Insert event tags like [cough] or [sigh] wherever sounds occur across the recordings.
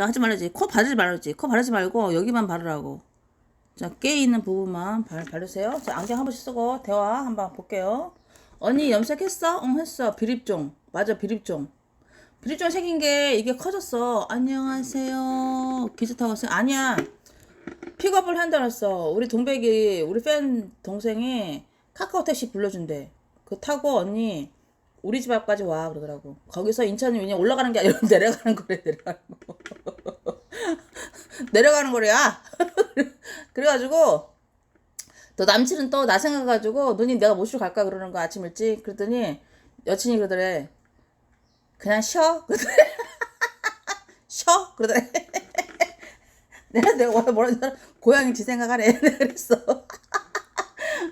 자 하지 말라지. 코 바르지 말라지. 코 바르지 말고 여기만 바르라고. 자 깨 있는 부분만 바, 바르세요. 자 안경 한 번씩 쓰고 대화 한번 볼게요. 언니 염색했어? 응 했어. 비립종. 맞아 비립종. 비립종 생긴 게 이게 커졌어. 안녕하세요. 기차 타고 왔어요. 아니야. 픽업을 한다 그랬어. 우리 동백이 우리 팬 동생이 카카오 택시 불러준대. 그 타고 언니 우리 집 앞까지 와. 그러더라고. 거기서 인천이 그냥 올라가는 게 아니라 [laughs] 내려가는 거래 내려가는 거 [laughs] 내려가는 거래야 [laughs] 그래가지고 또 남친은 또 나 생각해가지고 누님 내가 모시러 갈까 그러는 거 아침 일찍. 그랬더니 여친이 그러더래. 그냥 쉬어? [laughs] 그러더래. 쉬어? 그러더래. 내가 내가 원래 뭐라 했더라 고양이 지 생각하래 그랬어.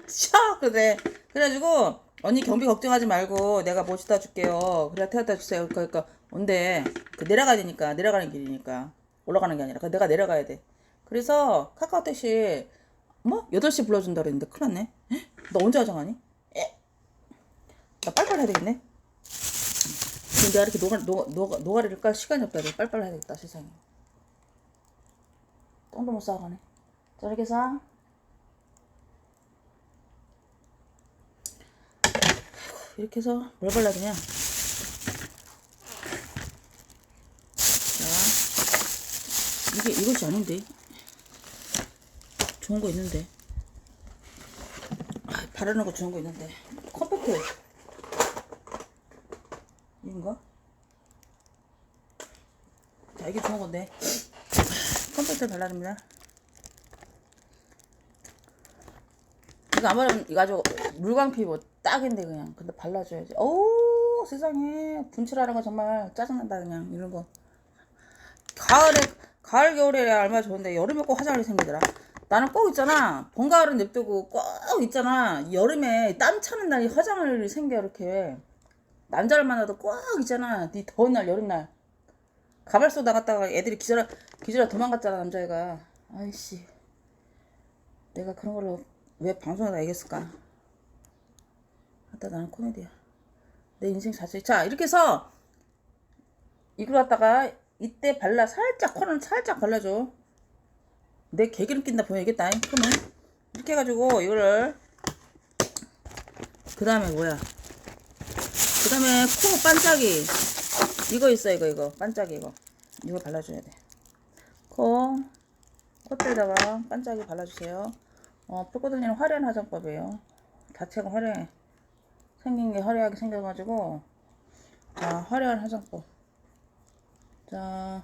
쉬어? 그래. 그래가지고 언니 경비 걱정하지 말고 내가 모시다 줄게요. 그래 태워다 주세요. 그러니까 온대 그 내려가야 되니까 내려가는 길이니까 올라가는 게 아니라. 그 내가 내려가야 돼. 그래서 카카오 택시 뭐? 8시 불러준다 그랬는데 큰일 났네. 헉? 너 언제 화장하니? 에? 나 빨빨 해야 되겠네. 지금 내가 이렇게 노가, 노가, 노가, 노가리를 깔 시간이 없다 내가 빨빨 해야 되겠다 세상에. 똥도 못 싸가네. 자 이렇게 해서. 이렇게 해서 뭘 발라야 되냐 자 이게 이것이 아닌데? 좋은 거 있는데? 아, 바르는 거 좋은 거 있는데. 컴팩트. 이건가? 자 이게 좋은 건데. 컴팩트 발라줍니다. 이거 아무래도 이거 아주 물광 피부 딱인데 그냥. 근데 발라줘야지. 오 세상에. 분칠하는 거 정말 짜증난다 그냥. 이런 거. 가을에 가을 겨울에 얼마나 좋은데 여름에 꼭 화장이 생기더라. 나는 꼭 있잖아. 봄 가을은 냅두고 꼭 있잖아. 여름에 땀 차는 날이 화장을 생겨 이렇게. 남자를 만나도 꼭 있잖아. 네 더운 날 여름날. 가발소 나갔다가 애들이 기절하 기절하 도망갔잖아 남자애가. 아이씨. 내가 그런 걸로 왜 방송에다 얘기했을까? 하다 나는 코미디야. 내 인생 자체. 자 이렇게 해서 이걸 갖다가 이때 발라 살짝 코는 살짝 발라줘. 내 개기름 낀다 보여야겠다 코는 이렇게 해가지고 이거를. 그 다음에 뭐야? 그 다음에 코 반짝이. 이거 있어 이거 이거. 반짝이 이거. 이거 발라줘야 돼코 콧대에다가 반짝이 발라주세요. 어 풀코들리는 화려한 화장법이에요. 자체가 화려해. 생긴 게 화려하게 생겨가지고. 자 화려한 화장법 자